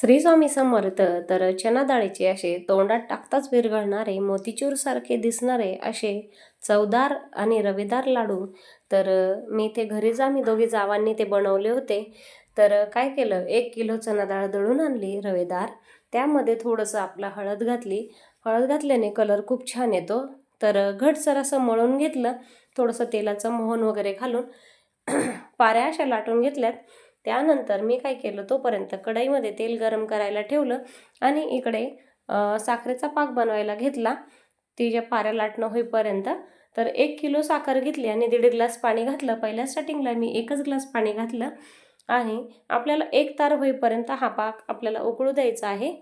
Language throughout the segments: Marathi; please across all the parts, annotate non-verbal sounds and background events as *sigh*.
श्री स्वामी समर्थ तर चना डाळीचे असे तोंडात टाकताच विरघळणारे मोतीचूरसारखे दिसणारे असे चवदार आणि रवेदार लाडू. तर मी ते घरीच आम्ही दोघी जावांनी ते बनवले होते. तर काय केलं? एक किलो चना डाळ दळून आणली रवेदार. त्यामध्ये थोडंसं आपला हळद घातली. हळद घातल्याने कलर खूप छान येतो. तर घटसर असं मळून घेतलं. थोडंसं तेलाचं मोहन वगैरे घालून. *clears throat* पाऱ्या अशा लाटून घेतल्यात. त्यानंतर मी काय केलं तोपर्यंत कढईमध्ये तेल गरम करायला ठेवलं आणि इकडे साखरेचा पाक बनवायला घेतला. तिच्या पाऱ्या लाटणं होईपर्यंत तर एक किलो साखर घेतली आणि दीड ग्लास पाणी घातलं. पहिल्या स्टार्टिंगला मी एकच ग्लास पाणी घातलं आणि आपल्याला एक तार होईपर्यंत हा पाक आपल्याला उकळू द्यायचा आहे.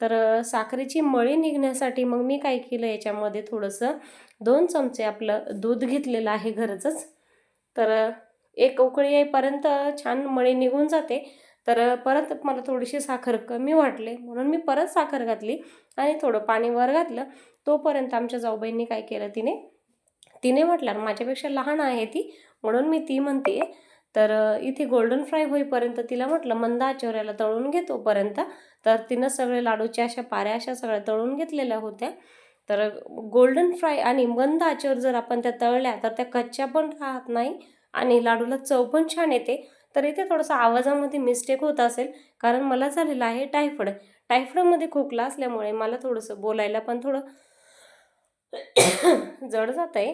तर साखरेची मळी निघण्यासाठी मग मी काय केलं याच्यामध्ये थोडंसं दोन चमचे आपलं दूध घेतलेलं आहे घरचंच. तर एक उकळी येईपर्यंत छान मळी निघून जाते. तर परत मला थोडीशी साखर कमी वाटले म्हणून मी परत साखर घातली आणि थोडं पाणी वर घातलं. तोपर्यंत आमच्या जाऊबाईंनी काय केलं तिने तिने म्हटलं माझ्यापेक्षा लहान आहे ती म्हणून मी ती म्हणते. तर इथे गोल्डन फ्राय होईपर्यंत तिला म्हटलं मंद आचेवऱ्याला तळून घेतोपर्यंत तर तिनं सगळे लाडूच्या अशा पाऱ्या अशा सगळ्या तळून घेतलेल्या होत्या. तर गोल्डन फ्राय आणि मंद आचेवर जर आपण त्या तळल्या तर त्या कच्च्या पण राहत नाही. आणि लाडूला चव पण छान येते. तर इथे थोडंसं आवाजामध्ये मिस्टेक होत असेल कारण मला झालेलं आहे टायफड टायफडमध्ये खोकला असल्यामुळे मला थोडंसं बोलायला पण थोडं *coughs* जड जात आहे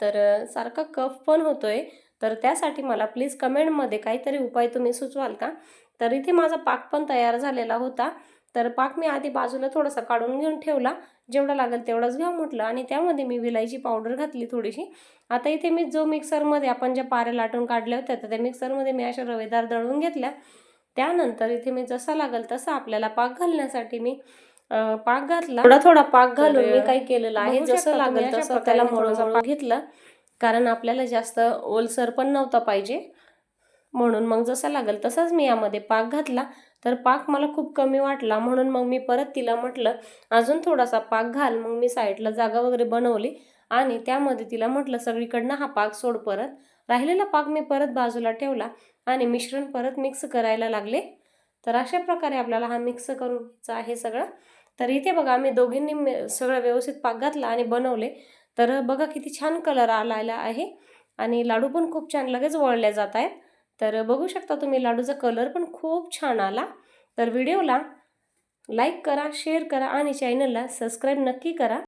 तर सारखा कफ पण होतो आहे तर त्यासाठी मला प्लीज कमेंटमध्ये काहीतरी उपाय तुम्ही सुचवाल का? तर इथे माझा पाक पण तयार झालेला होता. तर पाक मी आधी बाजूला थोडासा काढून घेऊन ठेवला. जेवढा लागेल तेवढाच घ्या म्हटलं आणि त्यामध्ये मी विलायची पावडर घातली थोडीशी. आता इथे मी जो मिक्सरमध्ये आपण ज्या पाऱ्या लाटून काढल्या होत्या तर त्या मिक्सरमध्ये मी अशा रवेदार दळून घेतल्या. त्यानंतर इथे मी जसा लागेल तसा आपल्याला पाक घालण्यासाठी मी पाक घातला. थोडा थोडा पाक घालून मी काय केलेलं आहे. जसं लागेल तसं त्याला मळून घेतलं. कारण आपल्याला जास्त ओलसर पण नव्हता पाहिजे. म्हणून मग जसा लागेल तसाच मी यामध्ये पाक घातला. तर पाक मला खूप कमी वाटला. म्हणून मग मी परत तिला म्हटलं अजून थोडासा पाक घाल. मग मी साईडला जागा वगैरे बनवली आणि त्यामध्ये तिला म्हटलं सगळीकडनं हा पाक सोड परत. राहिलेला पाक मी परत बाजूला ठेवला आणि मिश्रण परत मिक्स करायला लागले. तर अशा प्रकारे आपल्याला हा मिक्स करूनचा आहे सगळं. तर इथे बघा आम्ही दोघींनी सगळं व्यवस्थित पाक घातला आणि बनवले. तर बघा किती छान कलर आलेला आहे आणि लाडू पण खूप छान लगेच वळले जात आहेत. तर बघू शकता तुम्ही लाडूचा कलर पण खूप छान आला. तर व्हिडिओला लाईक करा शेअर करा आणि चॅनलला सबस्क्राईब नक्की करा.